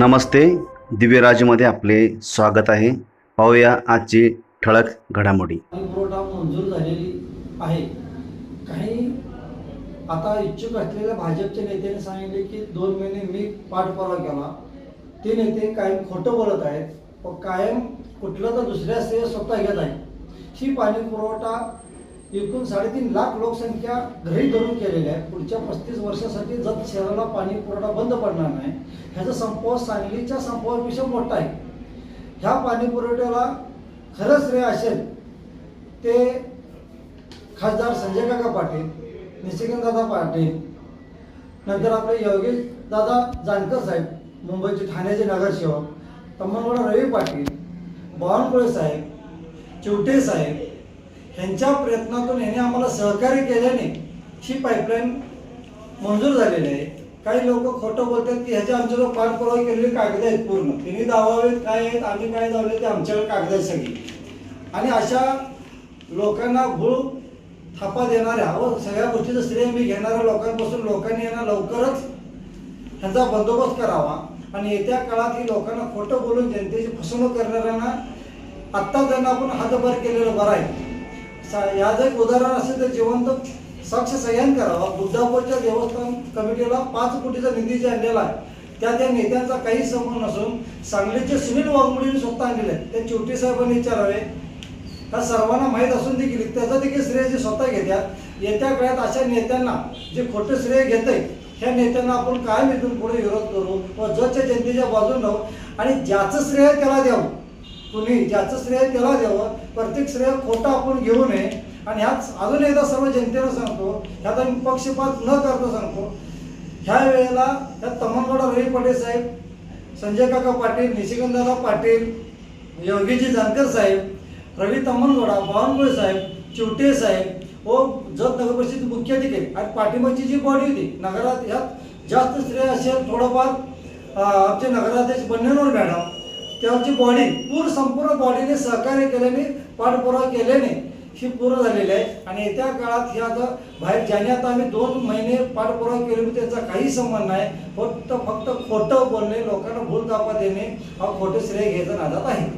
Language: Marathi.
नमस्ते. दिव्यराजमध्ये आपले स्वागत आहे. पाहूया आजची ठळक घडामोडी. पुरवठा मंजूर झालेली आहे. काही आता इच्छुक असलेल्या भाजपच्या नेत्याने सांगितले की दोन महिने मी पाठपुरावा केला. ते नेते कायम खोटं बोलत आहेत. व कायम कुठलं तर दुसऱ्या श्रेय स्वतः घेत आहे ही पाणी पुरवठा एकूण साडेतीन लाख लोकसंख्या घरी धरून केलेल्या आहे. पुढच्या पस्तीस वर्षासाठी जत शहराला पाणी पुरवठा बंद पडणार नाही. ह्याचा संपव सांगलीच्या संपवापेक्षा मोठा आहे. ह्या पाणी पुरवठ्याला खरंच श्रेय असेल ते खासदार संजय काका पाटील निशिकांत दादा पाटील नंतर आपले योगेश दादा जानकर साहेब मुंबईचे ठाण्याचे नगरसेवक तम्मनगौडा रवी पाटील बावनकुळे साहेब चिवटे साहेब ह्यांच्या प्रयत्नातून याने आम्हाला सहकार्य केल्याने ही पाईपलाईन मंजूर झालेली आहे. काही लोक खोटं बोलतात की ह्याच्या आमच्या पाठपुरावा केलेले कागद आहेत पूर्ण. त्यांनी दावावेत काय आहेत आम्ही काय दावले ते आमच्याकडे कागद आहेत सगळी. आणि अशा लोकांना भूळ थापा देणाऱ्या व सगळ्या गोष्टीचं श्रेय मी घेणाऱ्या लोकांपासून लोकांनी यांना लवकरच ह्यांचा बंदोबस्त करावा. आणि येत्या काळात ही लोकांना खोटं बोलून जनतेची फसवणूक करणाऱ्यांना आत्ता त्यांना आपण हातभार केलेलं बरं आहे. याचं एक उदाहरण असेल तर जिवंत साक्ष सह्यान करावा. बुद्धापूरच्या देवस्थान कमिटीला पाच कोटीचा निधी जे आणलेला आहे त्या त्या नेत्यांचा काही संबंध नसून सांगलीचे सुनील वाघमोडीने स्वतः आणलेले आहेत. ते चिवटी साहेबांनी विचारावे. हा सर्वांना माहीत असून देखील त्याचा देखील श्रेय जे स्वतः घेतात येत्या काळात अशा नेत्यांना जे खोटं श्रेय घेत ह्या नेत्यांना आपण कायम इथून पुढे विरोध करू व जच्या जनतेच्या बाजून राहू आणि ज्याचं श्रेय त्याला द्यावं. कुणी ज्याचं श्रेय त्याला द्यावं प्रत्येक श्रेय खोटं आपण घेऊ नये. आणि ह्याच अजून एकदा सर्व जनतेला सांगतो ह्यात आम्ही पक्षपात न करता सांगतो ह्या वेळेला ह्या तमनगडा रवी पाटील साहेब संजय काका पाटील निशिकांतदादा पाटील योगीजी जानकर साहेब रवी तमनगौडा बावनकुळे साहेब चिवटे साहेब व जत नगर परिषद मुख्याधिकारी आणि पाठिंबाची जी बॉडी होती नगरात ह्यात जास्त श्रेय असेल थोडंफार आमचे नगराध्यक्ष बन्नेनवर मॅडम त्याची बॉडी पूर्ण संपूर्ण बॉडीने सहकार्य केल्याने पाठपुरावा केल्याने ही पूर्ण झालेली आहे. आणि येत्या काळात हे आता बाहेर ज्याने आता आम्ही दोन महिने पाठपुरावा केले म्हणजे त्याचा काही संबंध नाही. फक्त फक्त खोटं बोलणे लोकांना भूल कापा देणे हा खोटे श्रेय घ्यायचा नादात आहे.